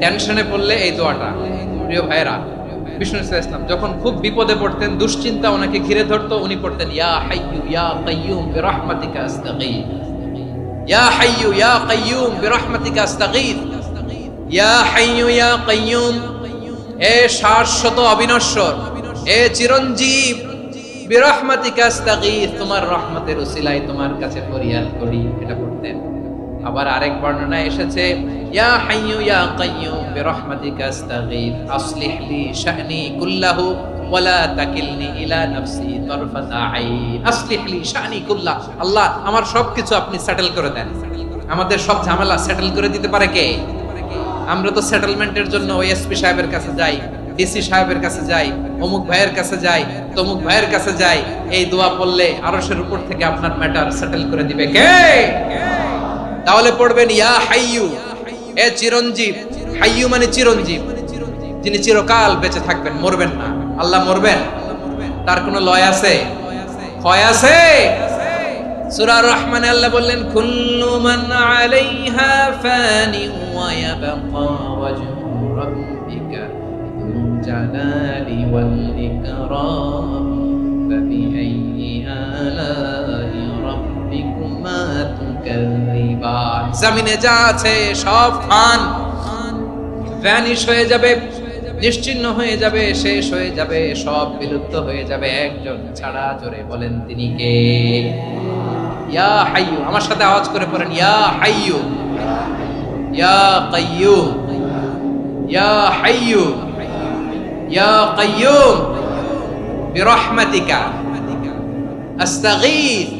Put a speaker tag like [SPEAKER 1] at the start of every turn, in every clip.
[SPEAKER 1] টেনশনে পড়লে এই দোয়াটা। প্রিয় ভাইরা বিষ্ণু ইসলাম, যখন খুব বিপদে পড়তেন, দুশ্চিন্তা ওনাকে ঘিরে ধরতো, উনি পড়তেন, ইয়া হাইয়ু ইয়া কাইয়ুম বিরহমাতিকা আস্তাগীথ ইয়া হাইয়ু ইয়া কাইয়ুম ইয়া হাইয়ু ইয়া কাইয়ুম এ শাশ্বত অবিনশ্বর এ চিরঞ্জীব তোমার রহমতের উসিলায় তোমার কাছে ফরিয়াদ করি। এটা পড়তেন। আবার আরেক বর্ণনায় এসেছে, ইয়া হাইয়ু ইয়া কাইয়ুম বিরহমাতিকা আসলিহ লি শা'নি কুল্লাহু ওয়ালা তাকিলনি ইলা নাফসি তরফাতা আইন, আসলিহ লি শা'নি আল্লাহ আমার সবকিছু আপনি সেটেল করে দেন। আমাদের সব ঝামেলা সেটেল করে দিতে পারে কে? আমরা তো সেটেলমেন্টের জন্য ওই এসপি সাহেবের কাছে যাই ডিসি সাহেবের কাছে যাই, অমুক ভাইয়ের কাছে যাই, তমুক ভাইয়ের কাছে যাই, এই দোয়া পড়লে আরশের উপর থেকে আপনার ম্যাটার সেটেল করে দিবে কে? তাহলে পড়বেন, ইয়া হাইয়ু, এ চিরঞ্জীব। হাইয়ু মানে চিরঞ্জীব। যিনি চিরকাল বেঁচে থাকবেন, মরবেন না। আল্লাহ মরবেন। তার কোনো লয় আছে? ক্ষয় আছে? সূরা রহমানে আল্লাহ বললেন, কুল্লু মান আলাইহা ফানি ওয়া ইয়াবকা ওয়াজহু রাব্বিকা জালালি ওয়াল ইকরাম আলাই রাব্বিকুমা তুকাযিবান জমিনে যা আছে সব ফান ভ্যানিশ হয়ে যাবে, নিশ্চিন্ন হয়ে যাবে, শেষ হয়ে যাবে, সব বিলুপ্ত হয়ে যাবে। একজন ছাড়া জোরে বলেন তিনি কে? ইয়া হাইয়ু, আমার সাথে আওয়াজ করে পড়েন। ইয়া হাইয়ু, ইয়া কাইয়ুম, ইয়া হাইয়ু, ইয়া কাইয়ুম, বিরহমাতিকা আস্তাগীথ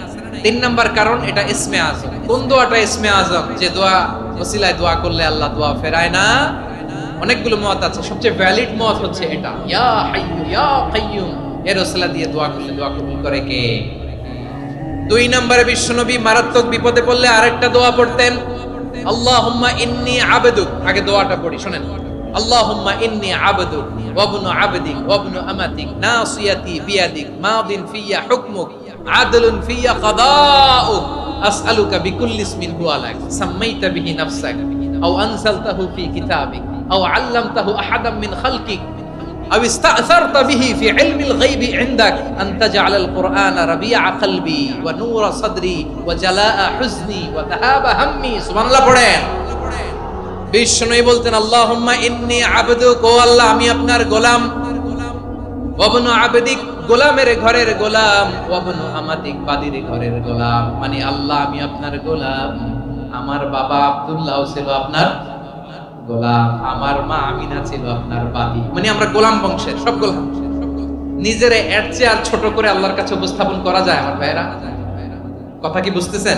[SPEAKER 1] তিন নাম্বার কারণ, এটা ইসমে আজম। কোন দোয়াটা ইসমে আজম? যে দোয়া, ওসিলায় দোয়া করলে আল্লাহ দোয়া ফেরায় না? অনেকগুলো মত আছে, সবচেয়ে ভ্যালিড মত হচ্ছে এটা। ইয়া হাইয়ু ইয়া কাইয়ুম এর ওসিলা দিয়ে দোয়া করলে দোয়া কবুল করে কে? দুই নম্বরে বিশ্বনবী মারাত্মক বিপদে পড়লে আরেকটা দোয়া পড়তেন, আল্লাহুম্মা ইন্নী আবেদুক। আগে দোয়াটা পড়ি, শুনেন। আল্লাহুম্মা ইন্নী আবেদুক ওয়াবনু আবদিক ওয়াবনু আমাতিক নাসিয়াতি বিয়াদিক মাদিন ফিয়া হুকমুক আদলুন ফিয়া কাদাউক আসআলুকা বিকুল্লি ইসমিন হুয়া লাক সাম্মাইতা বিহি নাফসাক আও আনসালতাহু ফি কিতাবিক আও আল্লামতাহু আহাদাম মিন খালকিক أو استأثرت به في علم الغيب عندك أن تجعل القرآن ربيع قلبي ونور صدري وجلاء حزني وذهاب همي سبحان الله পড়েন বিষ্ণুই বলতেন, আল্লাহুম্মা ইন্নী আবদুক, ও আল্লাহ, আমি আপনার গোলাম। ওয়াবনু আবদিক গোলামের ঘরের গোলাম ওয়াবনু আমাদিক বাদির ঘরের গোলাম। মানে আল্লাহ, আমি আপনার গোলাম। আমার বাবা আব্দুল্লাহ ছিল আপনার গোলাম। আমার মা আমিনা ছিল আপনার বাদি। মানে আমরা গোলাম বংশের, সব গোলাম। নিজের এর চেয়ে আর ছোট করে আল্লাহর কাছে উপস্থাপন করা যায়, আমার ভাইরা কথা কি বুঝতেছেন?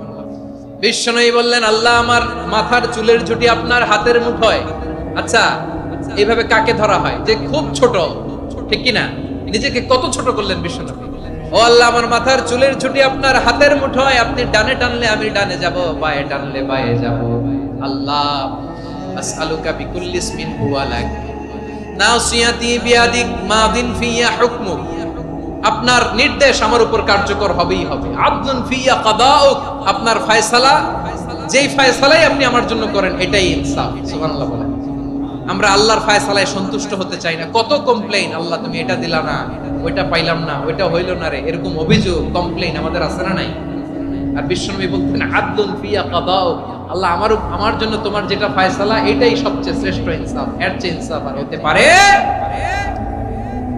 [SPEAKER 1] বিশ্বনবী বললেন, আল্লাহ, আমার মাথার চুলের ঝুটি আপনার হাতের মুঠোয়। আচ্ছা এইভাবে কাকে ধরা হয়? যে খুব ছোট, ঠিক কি না? নিজেকে কত ছোট করলেন বিশ্বনবী ও আল্লাহ, আমার মাথার চুলের ঝুটি আপনার হাতের মুঠোয়। আপনি ডানে টানলে আমি ডানে যাব, বায়ে টানলে বায়ে যাব। আল্লাহ, আসআলুকা বিকুল্লি ইসমিন হুয়া লাক। নাসিয়াতি বিয়াদিক মাদিন ফিয়া হুকমুক। আপনার নির্দেশ আমার উপর কার্যকর হবেই হবে। আব্দুন ফিয়া কাদাউক, আপনার ফয়সালা, যেই ফয়সালাই আপনি আমার জন্য করেন, এটাই ইনসাফ, সুবহানাল্লাহ বলেন। আমরা আল্লাহর ফয়সালায় সন্তুষ্ট হতে চাই না। কত কমপ্লেইন আল্লাহ তুমি এটা দিলা না, ওইটা পাইলাম না, ওইটা হইল না রে, এরকম অভিযোগ কমপ্লেইন আমাদের আছে না নাই? আর বিশ্বনবী বলতেন, আব্দুন ফিয়া কাদাউক, আল্লাহ আমার আমার জন্য তোমার যেটা ফায়সালা, এটাই সবচেয়ে শ্রেষ্ঠ ইনসাফ, এর চেয়ে ইনসাফ আর হতে পারে?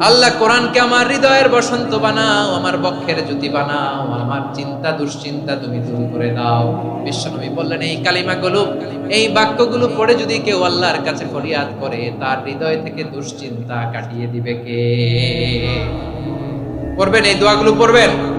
[SPEAKER 1] আল্লাহ কোরআনকে আমার হৃদয়ের বসন্ত বানাও, আমার বক্ষের জ্যোতি বানাও, আমার চিন্তা দুশ্চিন্তা তুমি দূর করে দাও। বিশ্বনবী বললেন, এই কালিমাগুলো, এই বাক্যগুলো পড়ে যদি কেউ আল্লাহর কাছে ফরিয়াদ করে, তার হৃদয় থেকে দুশ্চিন্তা কাটিয়ে দিবে কে? পড়বেন, এই দোয়াগুলো পড়বেন?